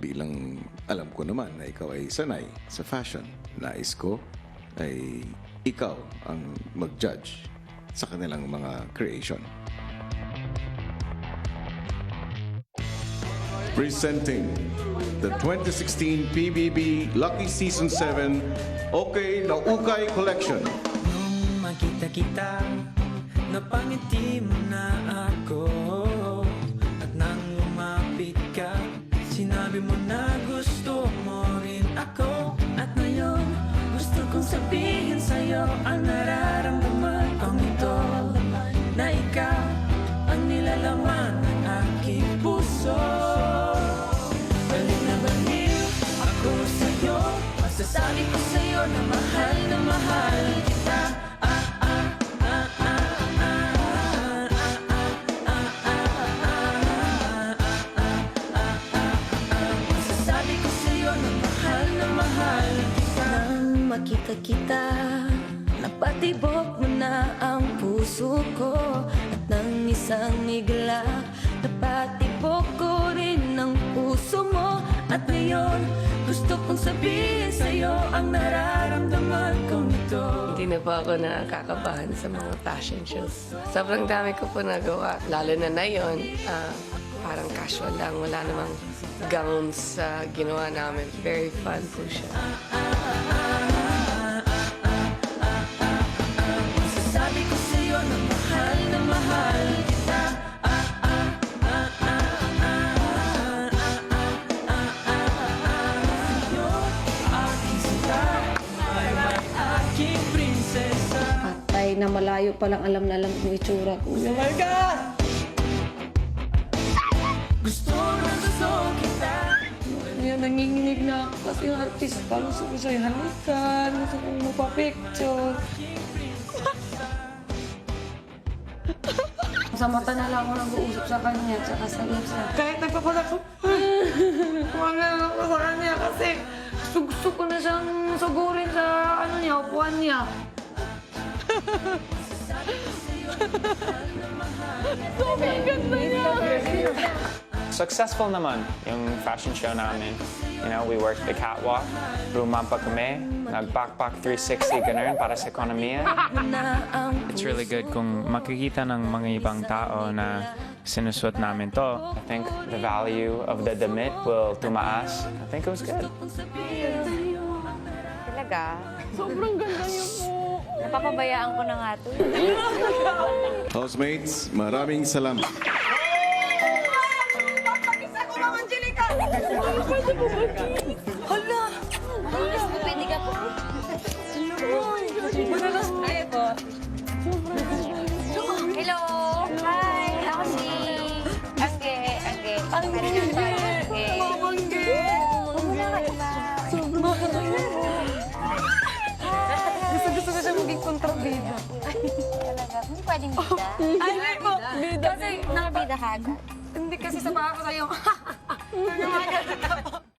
bilang alam ko naman na ikaw ay sanay sa fashion. Nais ko ay ikaw ang mag-judge sa kanilang mga creation. Presenting the 2016 PBB Lucky Season 7 Okay na Ukay Collection. Nung makita kita Napangiti mo na makita kita. Napatibok mo na ang puso ko. At nang isang igla Napatibok ko rin ang puso mo. At ngayon gusto kong sabihin sa'yo Ang nararamdaman ito Hindi na po ako nakakabahan sa mga fashion shows. Sobrang dami ko po nagawa. Lalo na na yun, ah, parang casual lang. Wala namang gowns sa ginawa namin. Very fun po siya. Na malayo pa lang alam na alam yung itsura ko. Oh my God! Gusto na gusto kita Yan, nanginginig na ako kasi artista. Gusto ko siya halikan. Gusto kong magpa-picture. sa mata na lang ako nag-uusap sa kanya at saka sa lips na. Kahit nagpapalag ko, wala na ako sa kanya kasi gusto, gusto ko na siyang sugurin sa ano niya, upuan niya. Successful naman yung fashion show namin. You know, we worked the catwalk, rumampa kami, nag-backpack 360 ganun para sa ekonomiya. It's really good kung makikita ng mga ibang tao na sinusuot namin to. I think the value of the damit will tumaas. I think it was good. Talaga? Sobrang ganda niyo po. Napapabayaan ko na nga to. Housemates, maraming salamat. Pwede ka po. Hello! Hi! Ako si... Angge. Angge. Angge. Pwedeng bida. Ay, po, bida. Kasi, Nakabida ka agad. hindi kasi sa baka ko sa'yo. Nagamagal ako.